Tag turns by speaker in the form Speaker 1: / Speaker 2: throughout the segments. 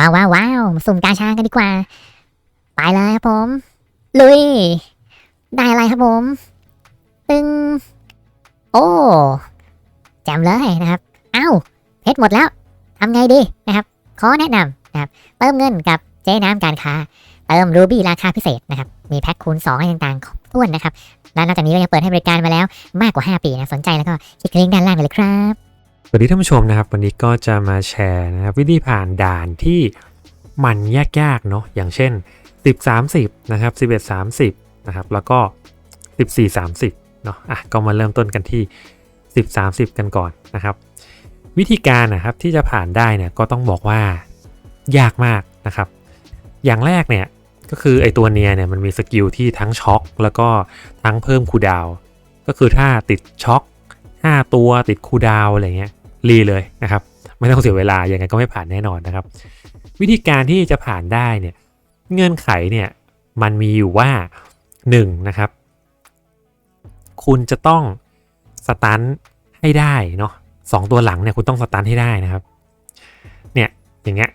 Speaker 1: ว้าวว้าวว้าวสุ่มกาชากันดีกว่า ไปเลยครับผม ลุย ได้อะไรครับผม ตึง โอ้แจมเลยนะครับเอ้าเพชรหมดแล้วทำไงดีนะครับ ขอแนะนำนะครับ เติมเงินกับเจ๊น้ำการค้า เติมรูบี้ราคาพิเศษนะครับ มีแพ็คคูณ2อะไรต่างๆครบถ้วนนะครับ และนอกจากนี้ก็ยังเปิดให้บริการมาแล้วมากกว่า 5 ปีนะ สนใจแล้วก็คลิกลิงก์ด้านล่างไปเลยครับ
Speaker 2: สวัสดีท่านผู้ชมนะครับ วันนี้ก็จะมาแชร์นะครับวิธีผ่านด่านที่มันยากๆเนาะอย่างเช่น 10 30นะครับ11 30นะครับแล้วก็ 14 30เนาะอะก็มาเริ่มต้นกันที่ 10 30 กันก่อนนะครับ วิธีการนะครับที่จะผ่านได้เนี่ยก็ต้องบอกว่ายากมากนะครับ อย่างแรกเนี่ยก็คือไอตัวเนียเนี่ยมันมีสกิลที่ทั้งช็อคแล้วก็ทั้งเพิ่มคูดาว ก็คือถ้าติดช็อค 5 ตัวติดคูดาวอะไรเงี้ยรีเลยนะครับไม่ต้องเสียเวลายังไงก็ไม่ผ่านแน่นอนนะครับ วิธีการที่จะผ่านได้เนี่ยเงื่อนไขเนี่ยมันมีอยู่ว่า1นะครับ คุณจะต้องสตันให้ได้เนาะสองตัวหลังเนี่ยคุณต้องสตันให้ได้นะครับเนี่ยอย่างเงี้ย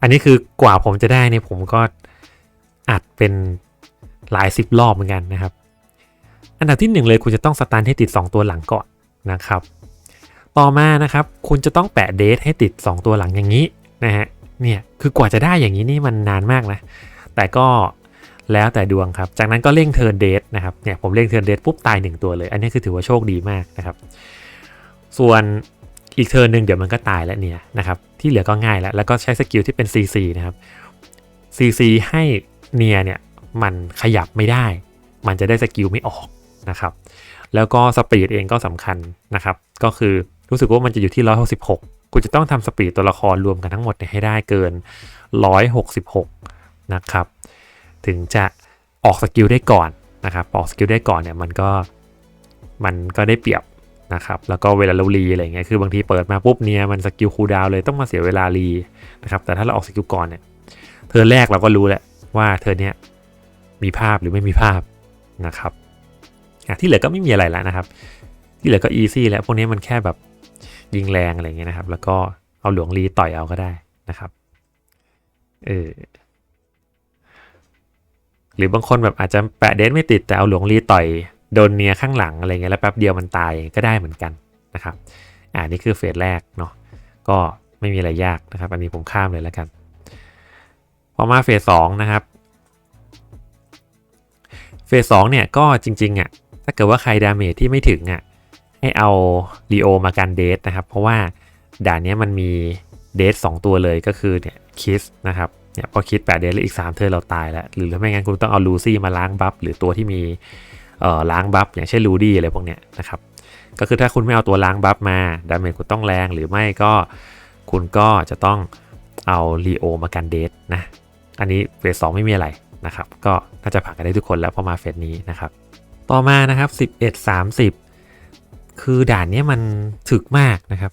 Speaker 2: อันนี้คือกว่าผมจะได้เนี่ยผมก็อัดเป็นหลายสิบรอบเหมือนกันนะครับ อันดับที่หนึ่งเลยคุณจะต้องสตันให้ติด 2 ตัวหลังก่อน นะครับ ต่อมานะครับ คุณจะต้องแปะเดทให้ติด 2 ตัวหลังอย่างนี้นะฮะเนี่ยคือกว่าจะได้อย่างนี้นี่มันนานมากนะ แต่ก็แล้วแต่ดวงครับ จากนั้นก็เร่งเทิร์นเดทนะครับเนี่ยผมเร่งเทิร์นเดทปุ๊บตาย1ตัวเลย อันนี้คือถือว่าโชคดีมากนะครับ ส่วนอีกเทิร์นหนึ่งเดี๋ยวมันก็ตายแล้วเนี่ยนะครับที่เหลือก็ง่ายแล้ว แล้วก็ใช้สกิลที่เป็น CC นะครับ CC ให้เนียเนี่ยมันขยับไม่ได้ มันจะได้สกิลไม่ออกนะครับ แล้วก็สปีดเองก็สำคัญนะครับ ก็คือรู้สึกว่ามันจะอยู่ที่ 166 คุณจะต้องทำสปีดตัวละครรวมกันทั้งหมดให้ได้เกิน 166 นะครับ ถึงจะออกสกิลได้ก่อนนะครับ ออกสกิลได้ก่อนเนี่ยมันก็มันก็ได้เปรียบนะครับ แล้วก็เวลาเรารีอะไรเงี้ย คือบางทีเปิดมาปุ๊บเนี่ยมันสกิลคูลดาวน์เลยต้องมาเสียเวลารีนะครับ แต่ถ้าเราออกสกิลก่อนเนี่ย เธอแรกเราก็รู้แหละว่าเธอเนี้ยมีภาพหรือไม่มีภาพนะครับ ที่เหลือก็ไม่มีอะไรแล้วนะครับ ที่เหลือก็อีซี่แล้วพวกนี้มันแค่แบบยิงแรงอะไรเงี้ยนะครับ แล้วก็เอาหลวงลีต่อยเอาก็ได้นะครับเออหรือบางคนแบบอาจจะแปะเดนไม่ติดแต่เอาหลวงลีต่อยโดนเนียข้างหลังอะไรเงี้ยแล้วแป๊บเดียวมันตายก็ได้เหมือนกันนะครับอ่านี่คือเฟสแรกเนาะก็ไม่มีอะไรยากนะครับ อันนี้ผมข้ามเลยแล้วกันพอมาเฟสสองนะครับเฟสสองเนี่ยก็จริงๆอะ ถ้าเกิดว่าใครดาเมจที่ไม่ถึงอะให้เอาลีโอมากันเดทนะครับ เพราะว่าด่านนี้มันมีเดทสองตัวเลยก็คือเนี่ยคิสนะครับเนี่ยพอคิดแปดเดทแล้วอีก 3 เธอเราตายแล้ว หรือถ้าไม่งั้นคุณต้องเอาลูซี่มาล้างบัฟหรือตัวที่มีเอ่อล้างบัฟอย่างเช่นลูดี้อะไรพวกเนี้ยนะครับก็คือถ้าคุณไม่เอาตัวล้างบัฟมาดาเมจคุณต้องแรงหรือไม่ก็คุณก็จะต้องเอาลีโอมากันเดทนะอันนี้เฟสสองไม่มีอะไรนะครับ ก็น่าจะผ่านกันได้ทุกคนแล้วพอมาเฟสนี้นะครับ ต่อมานะครับ 11 30 คือด่านนี้มันถึกมากนะครับ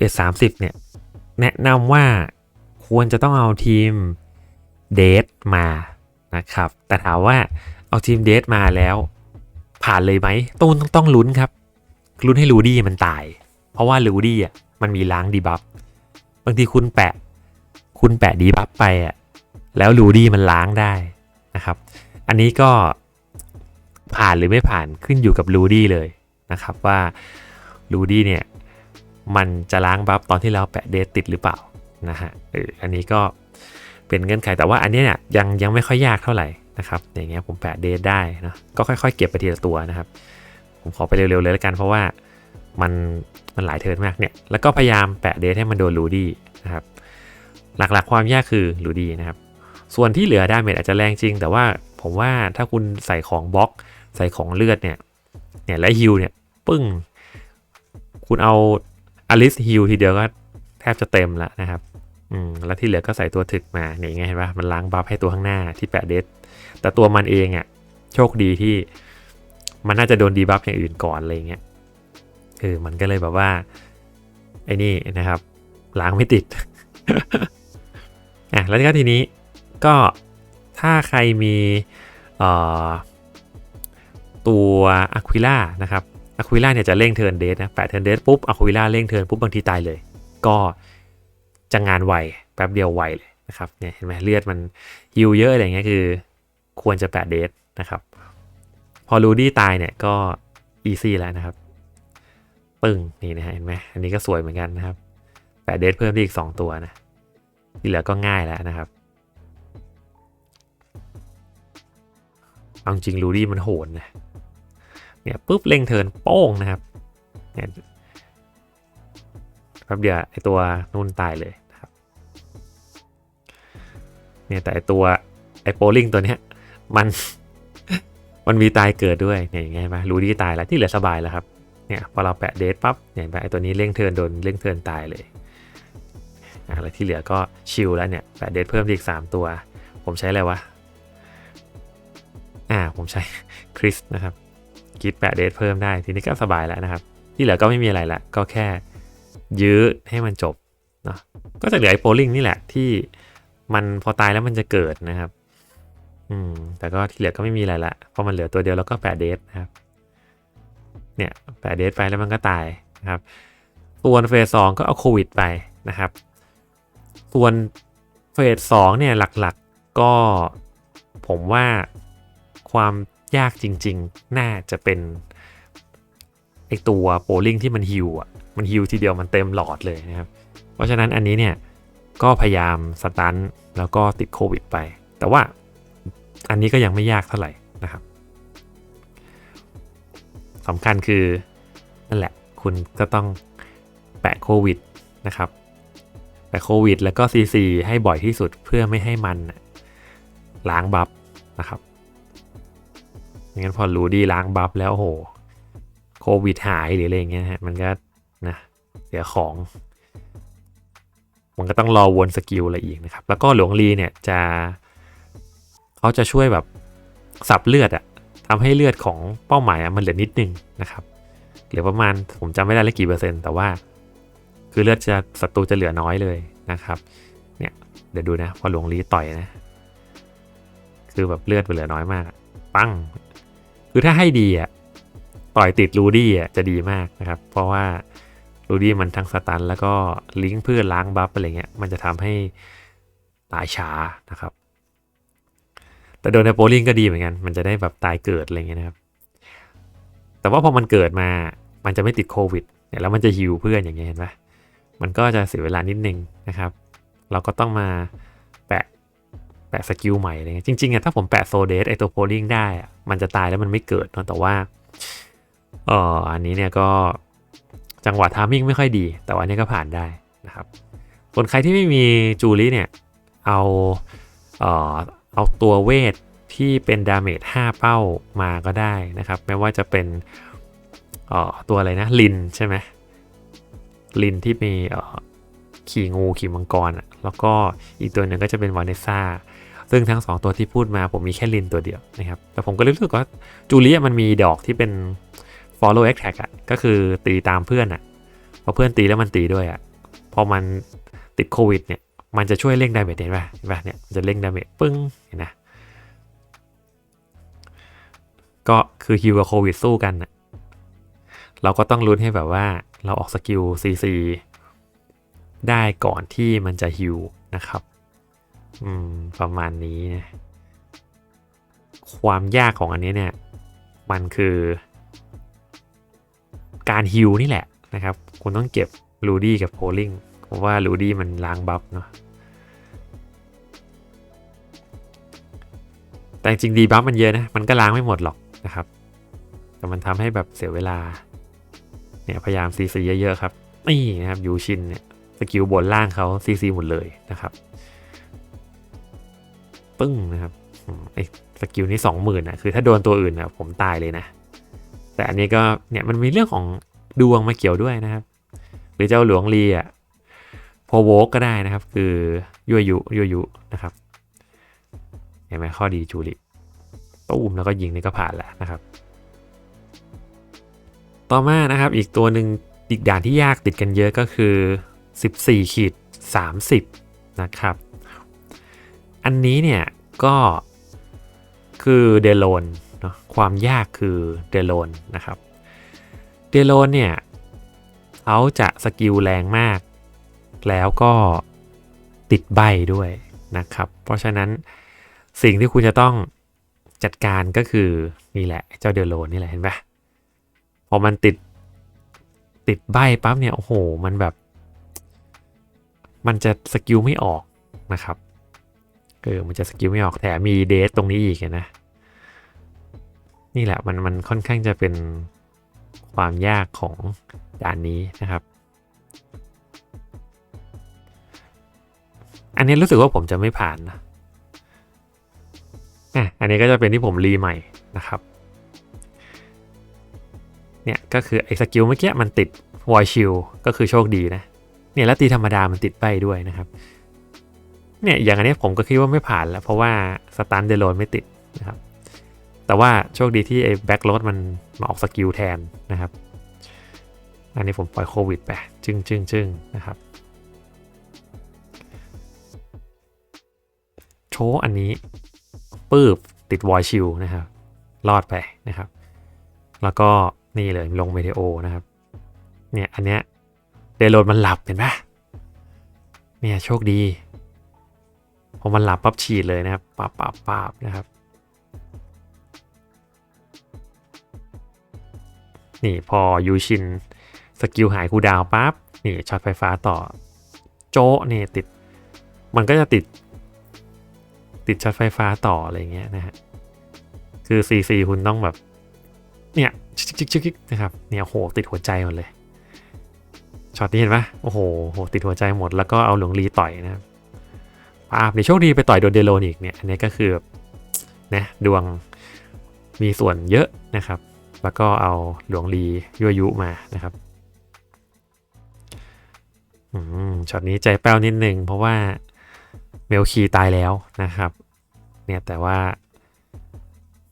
Speaker 2: 11 30 เนี่ย แนะนำว่าควรจะต้องเอาทีมเดทมานะครับ แต่ถามว่าเอาทีมเดทมาแล้ว ผ่านเลยไหมต้องต้องต้องลุ้นครับ ลุ้นให้ลูดี้มันตาย เพราะว่าลูดี้อะมันมีล้างดีบัฟบางทีคุณแปะ คุณแปะดีบัฟไปอะแล้วลูดี้มันล้างได้นะครับ อันนี้ก็ ผ่านหรือไม่ผ่านขึ้นอยู่กับลูดี้เลยนะครับว่าลูดี้เนี่ยมันจะล้างบัฟตอนที่เราแปะเดทติดหรือเปล่านะฮะเอออันนี้ก็เป็นเงื่อนไขแต่ว่าอันนี้เนี่ยยังยังไม่ค่อยยากเท่าไหร่นะครับอย่างเงี้ยผมแปะเดทได้นะก็ค่อยๆ เก็บไปทีละตัวนะครับ ผมขอไปเร็วๆเลยแล้วกันเพราะว่ามันมันหลายเทิร์นมากเนี่ยแล้วก็พยายามแปะเดทให้มันโดนลูดี้นะครับหลักๆความยากคือลูดี้นะครับส่วนที่เหลือดาเมจอาจจะแรงจริง แต่ว่า ผมว่าถ้าคุณใส่ของบล็อกใส่ของเลือดเนี่ยเนี่ยและฮิลเนี่ยปึ้ง คุณเอาอลิสฮิลทีเดียวก็แทบจะเต็มแล้วนะครับอืมแล้วที่เหลือก็ใส่ตัวถึกมาเนี่ยไงเห็นปะมันล้างบัฟให้ตัวข้างหน้าที่แปะเดสแต่ตัวมันเองอะ่ะโชคดีที่มันน่าจะโดนดีบัฟอย่างอื่นก่อนอะไรเงี้ยเออมันก็เลยแบบว่าไอ้นี่นะครับล้างไม่ติดอะแล้วก็ทีนี้ก็ ถ้าใครมีตัวอะควิล่านะครับอะควิล่าเนี่ยจะเร่งเทิร์นเดทนะแปะเทิร์นเดทปุ๊บอะควิล่าเร่งเทิร์นปุ๊บบางทีตายเลย ก็จะงานไวไปป๊บเดียวไวเลยนะครับเนี่ยเห็นไหมเลือดมันฮิวเยอะอะไรเงี้ยคือ ควรจะแปดเดทนะครับพอรูดี้ตายเนี่ยก็อีซี่แล้วนะครับ ปึ้งนี่นะฮะเห็นไหมอันนี้ก็สวยเหมือนกันนะครับแปดเดทเพิ่มได้อีกสองตัวนะที่เหลือก็ง่ายแล้วนะครับ เอาจริงรูดี้มันโหดนะเนี่ยปุ๊บเร่งเทินโป้งนะครับเนี่ยแป๊บเดียวไอตัวนุ่นตายเลยนะครับเนี่ยแต่ไอตัวไอโปลิงตัวเนี้ยมันมันมีตายเกิดด้วยเนี่ยอย่างไงมารูดี้ตายแล้วที่เหลือสบายแล้วครับเนี่ยพอเราแปะเดทปั๊บเนี่ยเห็นปะไอตัวนี้เร่งเทินโดนเร่งเทินตายเลยอะแล้วที่เหลือก็ชิลแล้วเนี่ยแปะเดทเพิ่มอีกสามตัว ผมใช้อะไรวะ อ่าผมใช้คริสนะครับคิดแปะเดทเพิ่มได้ทีนี้ก็สบายแล้วนะครับ ที่เหลือก็ไม่มีอะไรละก็แค่ยื้อให้มันจบเนาะก็จะเหลือไอ้โปลิงนี่แหละที่มันพอตายแล้วมันจะเกิดนะครับอืมแต่ก็ที่เหลือก็ไม่มีอะไรละเพราะมันเหลือตัวเดียวแล้วก็แปะเดทนะครับเนี่ยแปะเดทไปแล้วมันก็ตายนะครับส่วนเฟสสองก็เอาโควิดไปนะครับส่วนเฟสสองเนี่ยหลักๆก็ผมว่า ความยากจริง ๆ น่าจะเป็นไอตัวโปลิงที่มันฮิวอะ มันฮิวทีเดียวมันเต็มหลอดเลยนะครับ เพราะฉะนั้นอันนี้เนี่ยก็พยายามสตันแล้วก็ติดโควิดไป แต่ว่าอันนี้ก็ยังไม่ยากเท่าไหร่นะครับสำคัญคือนั่นแหละคุณก็ต้องแปะโควิดนะครับ แปะโควิด แล้วก็ CC ให้บ่อยที่สุดเพื่อไม่ให้มันล้างบัฟนะครับ งั้นพอรู้ดีล้างบัฟแล้วโหโควิดหายหรืออะไรเงี้ยฮะมันก็นะเสียของ มันก็ต้องรอวนสกิลอะไรอีกนะครับ แล้วก็หลวงลีเนี่ยจะเขาจะช่วยแบบสับเลือดอะทำให้เลือดของเป้าหมายอะมันเหลือนิดนึงนะครับเหลือประมาณผมจำไม่ได้เลยกี่เปอร์เซ็นต์แต่ว่า คือเลือดจะศัตรูจะเหลือน้อยเลยนะครับ เนี่ยเดี๋ยวดูนะพอหลวงลีต่อยนะ คือแบบเลือดเหลือน้อยมาก ปั้ง คือถ้าให้ดีอะต่อยติดรูดี้อะจะดีมากนะครับ เพราะว่ารูดี้มันทั้งสตัน แล้วก็ลิงก์เพื่อล้างบัฟอะไรเงี้ยมันจะทำให้ตายช้านะครับ แต่โดนในโปลิงก็ดีเหมือนกัน มันจะได้แบบตายเกิดอะไรเงี้ยนะครับ แต่ว่าพอมันเกิดมามันจะไม่ติดโควิดเนี่ยแล้วมันจะฮิวเพื่อนอย่างเงี้ยเห็นไหมมันก็จะเสียเวลานิดนึงนะครับ เราก็ต้องมา แปะสกิลใหม่อะไรเงี้ยจริงๆอะถ้าผมแปะโซเดสไอตัวโพลิงได้อะมันจะตายแล้วมันไม่เกิดเนอะแต่ว่าเอออันนี้เนี่ยก็จังหวะทามิ่งไม่ค่อยดี แต่ว่านนี้ก็ผ่านได้นะครับส่วนใครที่ไม่มีจูลี่เนี่ยเอาเอ่อเอาตัวเวทที่เป็นดาเมจ5เป้ามาก็ได้นะครับไม่ว่าจะเป็นเอ่อตัวอะไรนะลินใช่ไหมลินที่มีเอ่อขี่งูขี่มังกรอะแล้วก็อีกตัวหนึ่งก็จะเป็นวานิซ่า ซึ่งทั้ง 2 ตัวที่พูดมาผมมีแค่ลินตัวเดียวนะครับ แต่ผมก็รู้สึกว่าจูเลียมันมีดอกที่เป็น follow attack อะก็คือตีตามเพื่อนอะพอเพื่อนตีแล้วมันตีด้วยอะพอมันติดโควิดเนี่ยมันจะช่วยเร่งดาเมจเห็นป่ะเห็นป่ะเนี่ยจะเร่งดาเมจปึ้งเห็นนะก็คือฮิวกับโควิดสู้กันนะเราก็ต้องลุ้นให้แบบว่าเราออกสกิล CC ได้ก่อนที่มันจะฮิวนะครับ อืม ประมาณนี้นะความยากของอันนี้เนี่ย มันคือ การฮิวนี่แหละนะครับ คุณต้องเก็บลูดี้กับโพลิงเพราะว่าลูดี้มันล้างบัฟเนาะแต่จริงดีบัฟมันเยอะนะ มันก็ล้างไม่หมดหรอกนะครับ แต่มันทำให้แบบเสียเวลา เนี่ยพยายามซีซีเยอะๆครับ นี่นะครับยูชินเนี่ยสกิลบนล่างเขาซีซีหมดเลยนะครับ ปึ้งนะครับไอ้สกิลนี้สองหมื่นอะคือถ้าโดนตัวอื่นอะผมตายเลยนะ แต่อันนี้ก็เนี่ยมันมีเรื่องของดวงมาเกี่ยวด้วยนะครับ หรือเจ้าหลวงลีอะพอโวกก็ได้นะครับ คือยั่วยุยั่วยุนะครับเห็นไหมข้อดีจูริตุ้มแล้วก็ยิงนี่ก็ผ่านแล้วนะครับ ต่อมานะครับอีกตัวหนึ่งอีกด่านที่ยากติดกันเยอะก็คือ 14ขีด30 นะครับ อันนี้เนี่ยก็คือเดโลนเนาะความยากคือเดโลนนะครับเดโลนเนี่ยเขาจะสกิลแรงมาก แล้วก็ติดใบด้วยนะครับ เพราะฉะนั้นสิ่งที่คุณจะต้องจัดการก็คือนี่แหละเจ้าเดโลนี่แหละเห็นปะพอมันติดติดใบปั๊บเนี่ยโอ้โหมันแบบ มันจะสกิลไม่ออกนะครับ เออมันจะสกิลไม่ออกแถมมีเดทตรงนี้อีกนะ นี่แหละมันมันค่อนข้างจะเป็นความยากของด่านนี้นะครับ อันนี้รู้สึกว่าผมจะไม่ผ่านนะอะอันนี้ก็จะเป็นที่ผมรีใหม่นะครับ เนี่ยก็คือไอ้สกิลเมื่อกี้มันติดวอยชิลก็คือโชคดีนะ เนี่ยแล้วตีธรรมดามันติดใบด้วยนะครับ เนี่ยอย่างอันนี้ผมก็คิดว่าไม่ผ่านแล้ว เพราะว่าสตันเดโลนไม่ติดนะครับ แต่ว่าโชคดีที่ไอ้แบ็กโรดมันมาออกสกิลแทนนะครับ อันนี้ผมปล่อยโควิดไปจึงจึงจึงนะครับ โชว์อันนี้ปืบติดวอยชิลนะครับ รอดไปนะครับ แล้วก็นี่เลยลงเมเทโอนะครับ เนี่ยอันเนี้ยเดโลนมันหลับเห็นปะเนี่ยโชคดี พอมันหลับปั๊บฉีดเลยนะครับปับปับปับนะครับ นี่พอยูชินสกิลหายคูดาวปั๊บนี่ช็อตไฟฟ้าต่อโจะนี่ติด มันก็จะติด ติดช็อตไฟฟ้าต่ออะไรเงี้ยนะฮะคือ CC คุณต้องแบบ เนี่ยชิกชิกชิกชิกนะครับเนี่ยโหติดหัวใจหมดเลยช็อตนี้เห็นปะโอ้โหโหติดหัวใจหมดแล้วก็เอาหลวงลีต่อยนะครับ ปาบนี่โชคดีไปต่อยโดนเดโลนอีกเนี่ยอันนี้ก็คือนะดวงมีส่วนเยอะนะครับ แล้วก็เอาหลวงลียั่วยุมานะครับอืมช็อตนี้ใจแป้วนิดนึงเพราะว่าเมลคีตายแล้วนะครับ เนี่ยแต่ว่า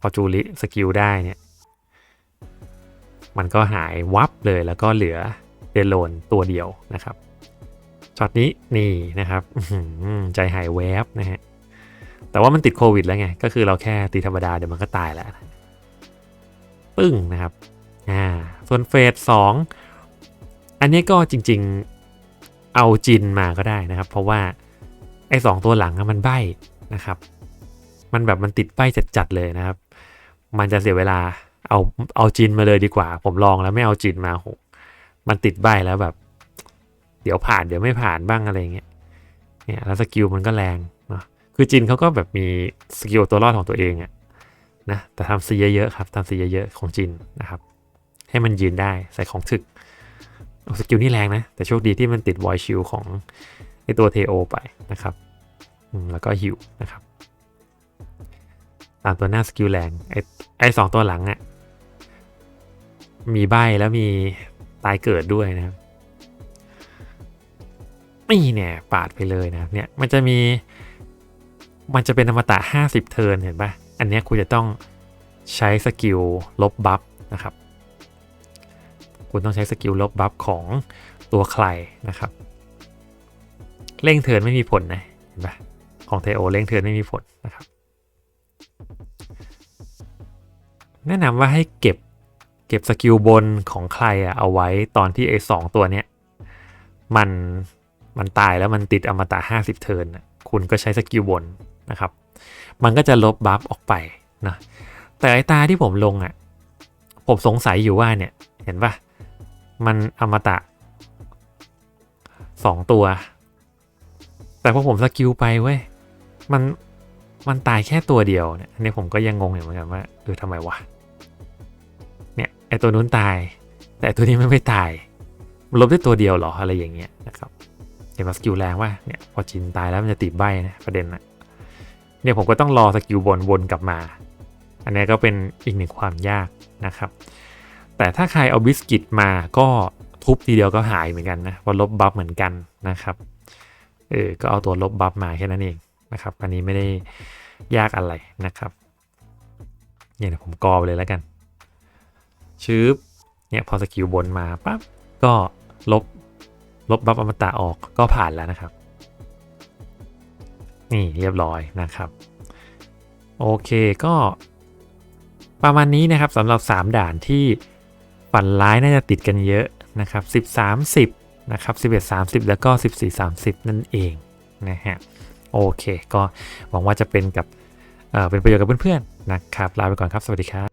Speaker 2: พอจูริสกิลได้เนี่ย มันก็หายวับเลยแล้วก็เหลือเดโลนตัวเดียวนะครับ ช็อตนี้นี่นะครับใจหายแวบนะฮะแต่ว่ามันติดโควิดแล้วไง ก็คือเราแค่ตีธรรมดาเดี๋ยวมันก็ตายแล้วปึ้งนะครับอ่าส่วนเฟสสองอันนี้ก็จริงๆเอาจินมาก็ได้นะครับ เพราะว่าไอ้สองตัวหลังอะมันใบ้นะครับ มันแบบมันติดใบ้จัดๆเลยนะครับ มันจะเสียเวลาเอาเอาจินมาเลยดีกว่า ผมลองแล้วไม่เอาจินมาโหมันติดใบ้แล้วแบบ ดี๋ยวผ่านเดี๋ยวไม่ผ่านบ้างอะไรเงี้ยเนี่ยแล้วสกิลมันก็แรงเนาะคือจินเขาก็แบบมีสกิลตัวรอดของตัวเองอะนะแต่ทำซีเยอะๆครับทำซีเยอะๆของจินนะครับ ให้มันยืนได้ใส่ของถึกสกิลนี่แรงนะ แต่โชคดีที่มันติดวอยชิลของไอตัวเทโอไปนะครับแล้วก็ฮิวนะครับ ตามตัวหน้าสกิลแรงไอไอสองตัวหลังอะ่ะมีใบแล้วมีตายเกิดด้วยนะครับ นี่เนี่ยปาดไปเลยนะเนี่ยมันจะมีมันจะเป็นอมตะ 50 เทิร์นเห็นปะอันนี้คุณจะต้องใช้สกิลลบบัฟนะครับ คุณต้องใช้สกิลลบบัฟของตัวใครนะครับ เร่งเทิร์นไม่มีผลนะเห็นปะของเทโอเร่งเทิร์นไม่มีผลนะครับ แนะนำว่าให้เก็บเก็บสกิลบนของใครอะเอาไว้ตอนที่ไอ้สองตัวเนี้ยมัน มันตายแล้วมันติดอมตะ50 เทิร์นคุณก็ใช้สกิลบนนะครับ มันก็จะลบบัฟออกไปนะแต่ไอ้ตาที่ผมลงอะ่ะผมสงสัยอยู่ว่าเนี่ยเห็นปะมันอมตะสองตัว แต่พอผมสกิลไปเว้ยมันมันตายแค่ตัวเดียวเนี่ยอันนี้ผมก็ยังงงอยู่เหมือนกันว่าเออทำไมวะเนี่ยไอตัวนู้นตาย แต่ตัวนี้ไม่ไม่ตายลบได้ตัวเดียวเหรออะไรอย่างเงี้ยนะครับ เห็นว่าสกิลแรงว่าเนี่ยพอจินตายแล้วมันจะติดใบนะประเด็นนะเนี่ยผมก็ต้องรอสกิลบนวนกลับมา อันนี้ก็เป็นอีกหนึ่งความยากนะครับ แต่ถ้าใครเอาบิสกิตมาก็ทุบทีเดียวก็หายเหมือนกันนะเพราะลบบัฟเหมือนกันนะครับเออก็เอาตัวลบบัฟมาแค่นั้นเองนะครับ อันนี้ไม่ได้ยากอะไรนะครับเนี่ยผมกรอไปเลยแล้วกันชืบเนี่ยพอสกิลบนมาปั๊บก็ลบ ลบบัฟอมตะออกก็ผ่านแล้วนะครับ นี่เรียบร้อยนะครับ โอเคก็ประมาณนี้นะครับสำหรับ 3 ด่านที่ฝันร้ายน่าจะติดกันเยอะนะครับ 10 30 นะครับ 11 30 แล้วก็ 14 30 นั่นเองนะฮะโอเค ก็หวังว่าจะเป็นกับเเป็นประโยชน์กับเพื่อนๆนะครับลาไปก่อนครับ สวัสดีครับ